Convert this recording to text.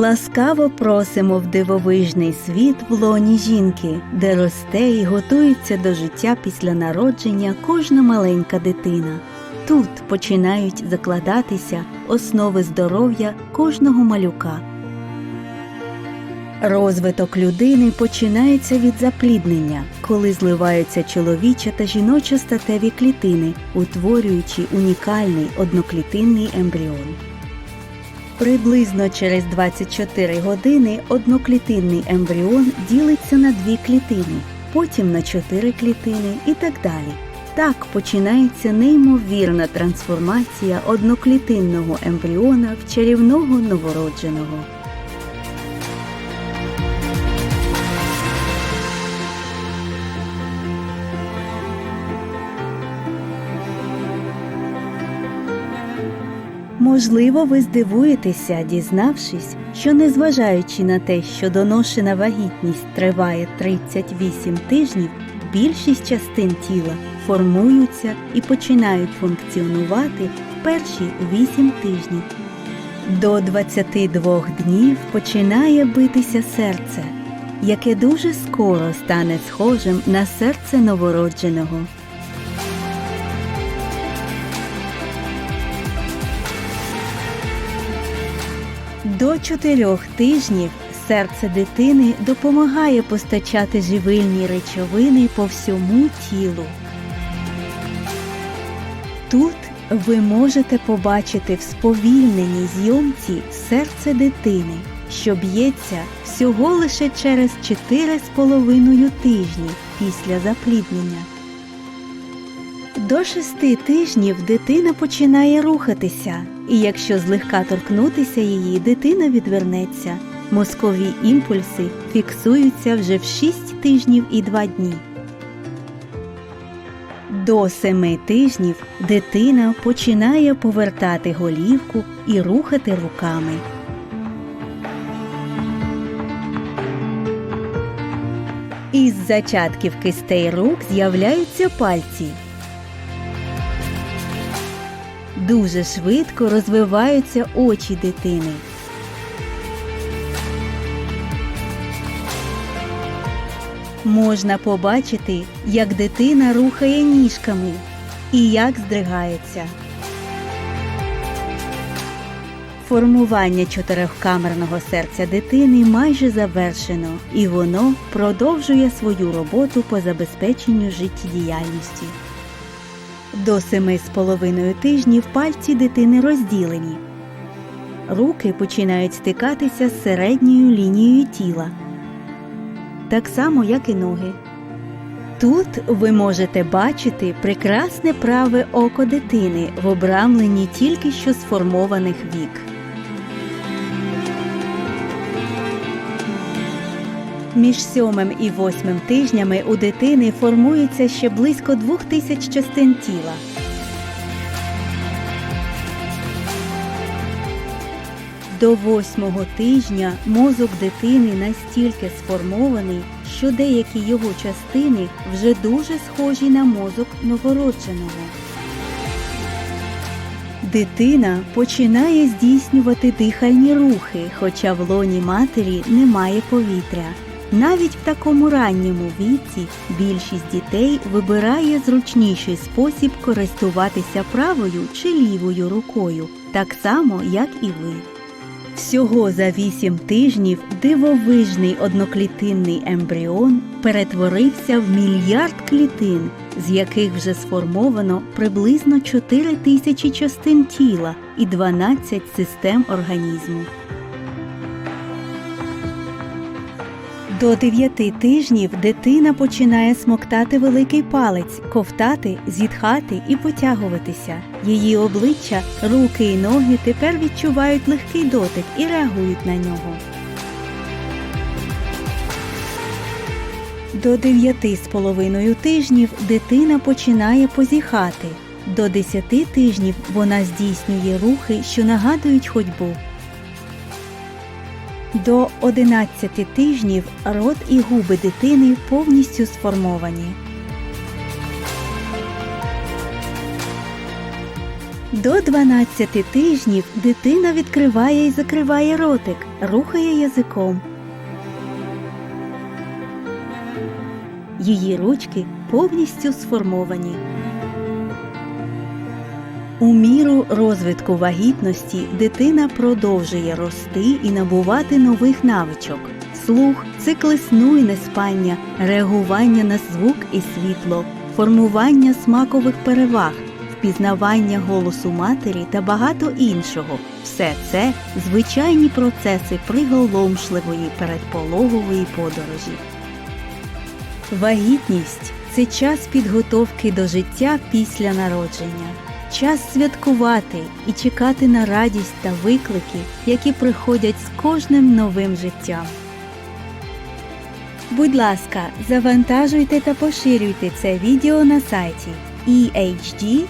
Ласкаво просимо в дивовижний світ в лоні жінки, де росте і готується до життя після народження кожна маленька дитина. Тут починають закладатися основи здоров'я кожного малюка. Розвиток людини починається від запліднення, коли зливаються чоловіча та жіноча статеві клітини, утворюючи унікальний одноклітинний ембріон. Приблизно через 24 години одноклітинний ембріон ділиться на дві клітини, потім на чотири клітини і так далі. Так починається неймовірна трансформація одноклітинного ембріона в чарівного новородженого. Можливо, ви здивуєтеся, дізнавшись, що незважаючи на те, що доношена вагітність триває 38 тижнів, більшість частин тіла формуються і починають функціонувати в перші 8 тижнів. До 22 днів починає битися серце, яке дуже скоро стане схожим на серце новородженого. До чотирьох тижнів серце дитини допомагає постачати живильні речовини по всьому тілу. Тут ви можете побачити в сповільненій зйомці серце дитини, що б'ється всього лише через 4,5 тижні після запліднення. До шести тижнів дитина починає рухатися, і якщо злегка торкнутися її, дитина відвернеться. Мозкові імпульси фіксуються вже в 6 тижнів і 2 дні. До 7 тижнів дитина починає повертати голівку і рухати руками. Із зачатків кистей рук з'являються пальці. Дуже швидко розвиваються очі дитини. Можна побачити, як дитина рухає ніжками і як здригається. Формування чотирьохкамерного серця дитини майже завершено, і воно продовжує свою роботу по забезпеченню життєдіяльності. До семи з половиною тижнів пальці дитини розділені. Руки починають стикатися з середньою лінією тіла, так само, як і ноги. Тут ви можете бачити прекрасне праве око дитини в обрамленні тільки що сформованих вік. Між сьомим і восьмим тижнями у дитини формується ще близько двох тисяч частин тіла. До восьмого тижня мозок дитини настільки сформований, що деякі його частини вже дуже схожі на мозок новородженого. Дитина починає здійснювати дихальні рухи, хоча в лоні матері немає повітря. Навіть в такому ранньому віці більшість дітей вибирає зручніший спосіб користуватися правою чи лівою рукою, так само, як і ви. Всього за 8 тижнів дивовижний одноклітинний ембріон перетворився в мільярд клітин, з яких вже сформовано приблизно 4 тисячі частин тіла і 12 систем організму. До 9 тижнів дитина починає смоктати великий палець, ковтати, зітхати і потягуватися. Її обличчя, руки і ноги тепер відчувають легкий дотик і реагують на нього. До 9 з половиною тижнів дитина починає позіхати. До 10 тижнів вона здійснює рухи, що нагадують ходьбу. До 11 тижнів рот і губи дитини повністю сформовані. До 12 тижнів дитина відкриває і закриває ротик, рухає язиком. Її ручки повністю сформовані. У міру розвитку вагітності дитина продовжує рости і набувати нових навичок: слух, цикли сну і неспання, реагування на звук і світло, формування смакових переваг, впізнавання голосу матері та багато іншого. Все це звичайні процеси приголомшливої передпологової подорожі. Вагітність це час підготовки до життя після народження, час святкувати і чекати на радість та виклики, які приходять з кожним новим життям. Будь ласка, завантажуйте та поширюйте це відео на сайті ehd.org.uk.